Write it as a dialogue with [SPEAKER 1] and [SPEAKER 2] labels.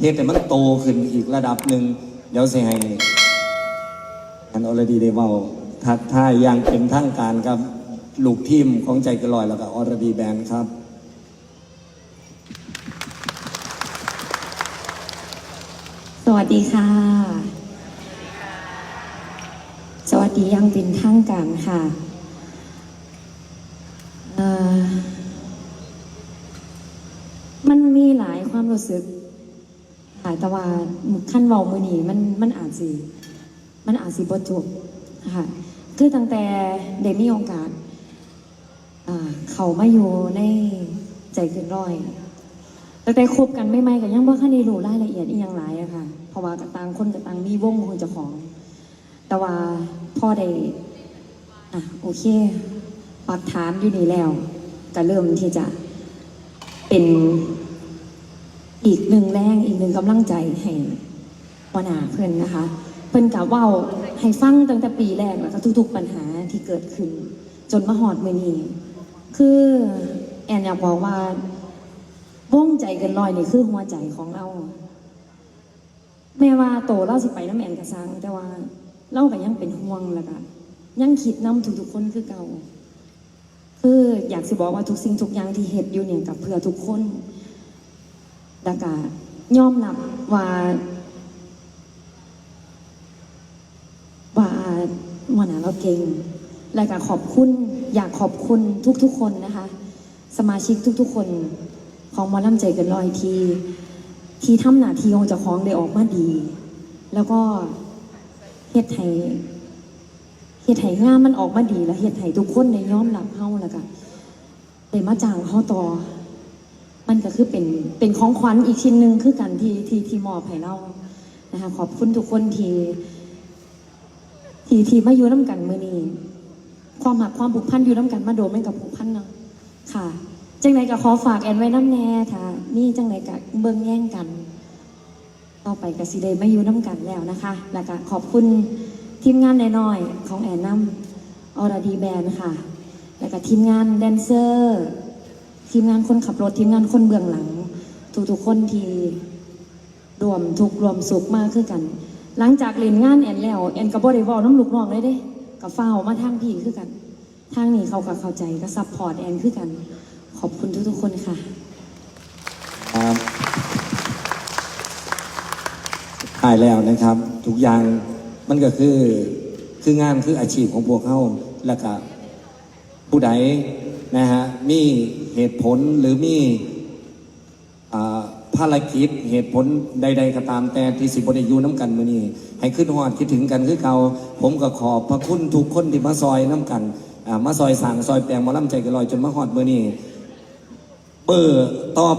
[SPEAKER 1] เฮ็ดให้มันโตขึ้นอีกระดับหนึ่งเดี๋ยวสิให้อันออรดีได้เว้าทักทายอย่างเป็นทางการกับลูกทีมของใจเกนลอยแล้วก็ออรดีแบนด์ครับ
[SPEAKER 2] สวัสดีค่ะ สวัสดียังเป็นทางการค่ะมันมีหลายความรู้สึก แต่ว่าขั้นเบามือนีมันมันอาจสิมันอาจสิบจบค่ะคือตั้งแต่เด็กมีโอกาสเขามาอยู่ในใจเกินร้อยแต่แต่คบกันไม่ไม่ๆก็ยังบ่คันได้รู้รายละเอียดอีหยังหลายอะค่ะ เพราะว่ากับต่างคนกับต่างมีวงของเจ้าของ แต่ว่าพ่อได้อะโอเคปักฐานอยู่นี่แล้วก็เริ่มที่จะเป็น อีกหนึ่งแรงอีกหนึ่งกำลังใจให้วนาเพื่อนนะคะ เพิ่นกะว่าให้ฟังตั้งแต่ปีแรกแล้วก็ทุก ๆ ปัญหาที่เกิดขึ้น จนมาหอดมือนี้คือแอนอยากบอกว่าวงใจกันลอยนี่คือหัวใจของเรา แม่ว่าโตเล่าสิไปน้ำแอนกระซังแต่ว่าเล่าก็ยังเป็นห่วงแล้วก็ยังคิดน้ำทุกๆคนคือเก่า คืออยากสิบอกว่าทุกสิ่งทุกอย่างที่เฮ็ดอยู่เนี่ยกับเพื่อทุกคน แล้วก็ยอมรับว่าว่าหัวหน้าเราเก่งแล้วก็ขอบคุณอยากขอบคุณทุกๆคนนะคะ สมาชิกทุกๆคนของมอลำใจเกันลอยที ที่ทำหน้าที่ของเจ้าของได้ออกมาดี แล้วก็เฮ็ดให้เฮ็ดให้งานมันออกมาดี แล้วเฮ็ดให้ทุกคนในยอมรับเฮาแล้วก็ได้มาจ้างเฮาต่อ มันก็คือเป็นเป็นของขวัญอีกชิ้นหนึ่งคือกันที่ที่ที่มอบให้เรานะคะขอบคุณทุกคนที่ที่ที่มาอยู่น้ำกันมื้อนี้ความหักความผูกพันอยู่น้ำกันมาโดนแม่นกับผูกพันเนาะค่ะจังไหนก็ขอฝากแอนไว้น้ำแน่ค่ะ นี่จังไหนก็เบิ่งแย่งกัน ต่อไปกับสิเดไม่อยู่น้ำกันแล้วนะคะ แล้วก็ขอบคุณทีมงานน้อยๆของแอนน้ำออรดีแบนค่ะ แล้วก็ทีมงานแดนเซอร์ ทีมงานคนขับรถทีมงานคนเบื้องหลัง ทุกๆคนที่รวมทุกรวมสุขมากขึ้นกัน หลังจากเล่นงานแอนแล้วแอนกับบริวอลน้ำลูกน้องเลยเด้กับฟ้าวมาทางพี่คือกัน ทางนี้เขาก็เข้าใจก็ซัพพอร์ตแอนคือกัน ขอบคุณทุกๆคนค่ะ
[SPEAKER 1] ครับตายแล้วนะครับ ทุกอย่างมันก็คือคืองานคืออาชีพของพวกเขาแล้วก็ผู้ใด นะฮะมีเหตุผลหรือมีภารกิจเหตุผลใด ๆ ก็ตามแต่ที่สิบได้อยู่น้ำกันมือนี้ให้ขึ้นหอดคิดถึงกันคือเก่าผมก็ขอบพระคุณทุกคนที่มาซอยน้ำกันมาซอยสั่งซอยแปลงมาล่ำใจกันลอยจนมาหอดมือนี้เบอร์ตอบ